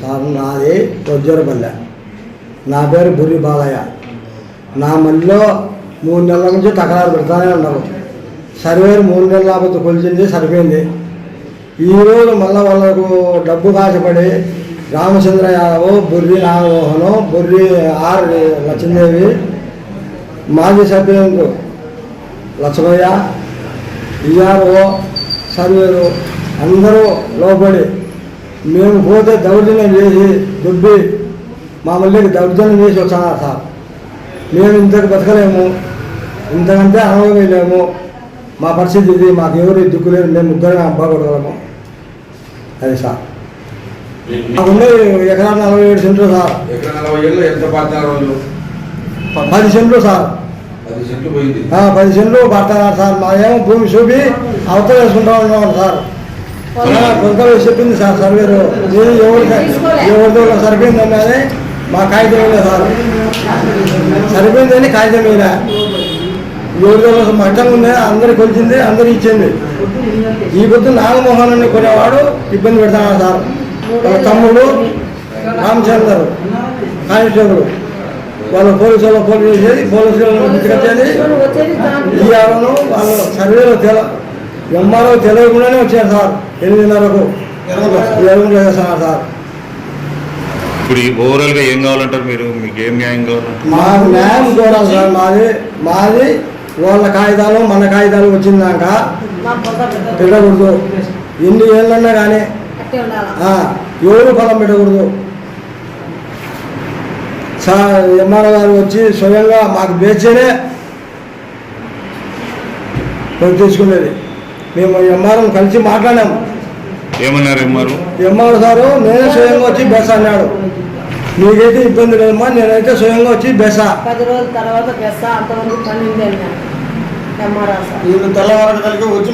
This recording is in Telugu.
సార్ నాది వజ్జరపల్లె నా పేరు బురి బాలయ్య. నా మళ్ళీలో మూడు నెలల నుంచి తకరారు పెడతానే ఉన్నాము సర్వేరు మూడు నెలల లేకపోతే కొలిచింది సరిపోయింది. ఈరోజు మళ్ళీ వాళ్ళకు డబ్బు కాచపడి రామచంద్ర యాదవ్ బుర్రి నాగమోహను బుర్రి ఆర్ లక్ష్మీదేవి మాజీ సభ్యులకు లక్ష్మయ్య ఈఆర్ఓ సర్వేరు అందరూ లోపడి మేము పోతే దౌర్జన్యం చేసి దుబ్బి మా మళ్ళీ దౌర్జన్యం చేసి వచ్చాను సార్. మేము ఇంతకు బతకలేము ఇంతకంటే అనుభవలేము మా పరిస్థితి ఇది మాకు ఎవరు దిక్కు లేదు మేము ముగ్గురు అబ్బాగొడగలము అది సార్. మాకుండే ఎకరా నలభై ఏడు సెంట్లు సార్. పది సెంట్లు సార్. పది సెంట్లు పడుతున్నారు సార్. మా ఏమో భూమి చూపి అవతల వేసుకుంటా ఉన్నాం సార్. కొంత చెప్పింది సార్ సర్వేరు నేను ఎవరికి ఎవరితో సరిపోయిందని అని మా కాగితం వేయలే సార్. సరిపోయిందని కాగితం వేయలే ఎవరితో మట్టం ఉంది అందరికి కొలిచింది అందరికి ఇచ్చింది. ఈ పొద్దు నాగమోహన్ కొనేవాడు ఇబ్బంది పెడతాడు సార్. వాళ్ళ తమ్ముడు రామచందర్ కానిస్టేబుల్. వాళ్ళు పోలీసు వాళ్ళు పోలీసు చేసేది పోలీసు వాళ్ళు తీసుకొచ్చేది ఈ వాళ్ళు సర్వేలో తెల ఎంఆర్ఓ తెలియకుండానే వచ్చారు సార్. ఎనిమిదిన్నరకు. ఎరువులు చేస్తున్నారు సార్. ఇప్పుడు ఈ ఓవరాల్గా ఏం కావాలంటారు మీరు? మీకు ఏం న్యాయం కావాలి? మా న్యాయం చూడాలి సార్ మాది. మాది వాళ్ళ కాగితాలు మన కాగితాలు వచ్చిందాక పెట్టకూడదు. ఎన్ని ఏళ్ళన్నా కానీ ఆ, ఎవరు పొలం పెట్టకూడదు. సార్ ఎంఆర్ఓ గారు వచ్చి స్వయంగా మాకు బేచేనే తీసుకునేది మేము ఎంఆర్ఓ కలిసి మాట్లాడాము. ఏమన్నారు ఎంఆర్ఓ సారు నేనే స్వయంగా వచ్చి బెస అన్నాడు. నీకైతే ఇబ్బంది లేదమ్మా నేనైతే స్వయంగా వచ్చి బెస. పది రోజుల తర్వాత బెస్స అంతవరకు పన్నెండు వెళ్ళినా ఎంఆర్ఆర్ సార్. వీళ్ళు తెల్లవారు కలిగి వచ్చి